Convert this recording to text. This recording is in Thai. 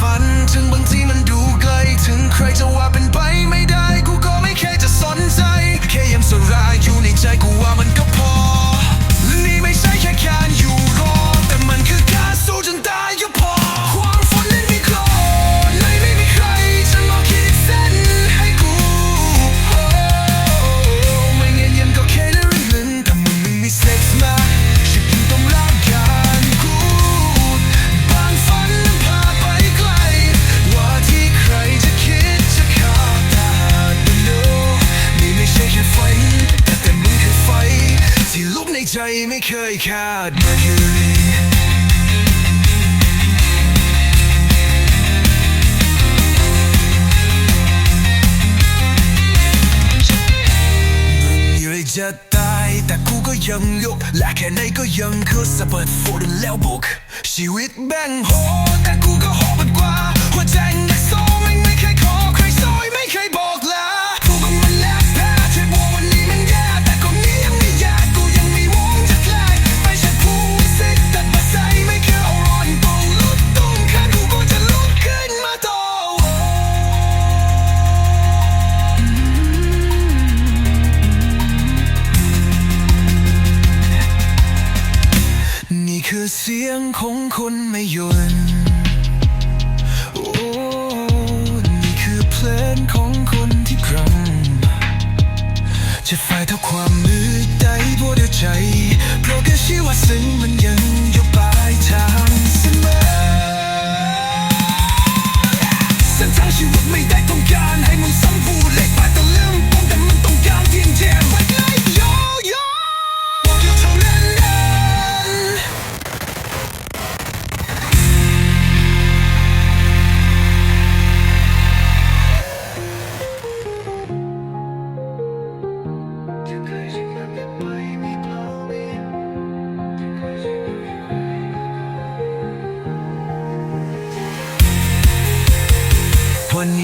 ฝันถึงบางที ไม่เคยคาดมาอยู่จะตายแต่กูก็ยังลุกและแค่ไหนก็ยังคือสะบัดฝนแล้วบุก ชีวิตแบ่งโหแต่กูก็โหดกว่าหัวใจ ยโอ้นี่คือเพลงของคนที่กรังจะฝ่ายเท่าความมืดใดบวเดียวใจ เพราะก็ชื่อว่าซึ่งมันยังอยู่ปลายทางเสมอ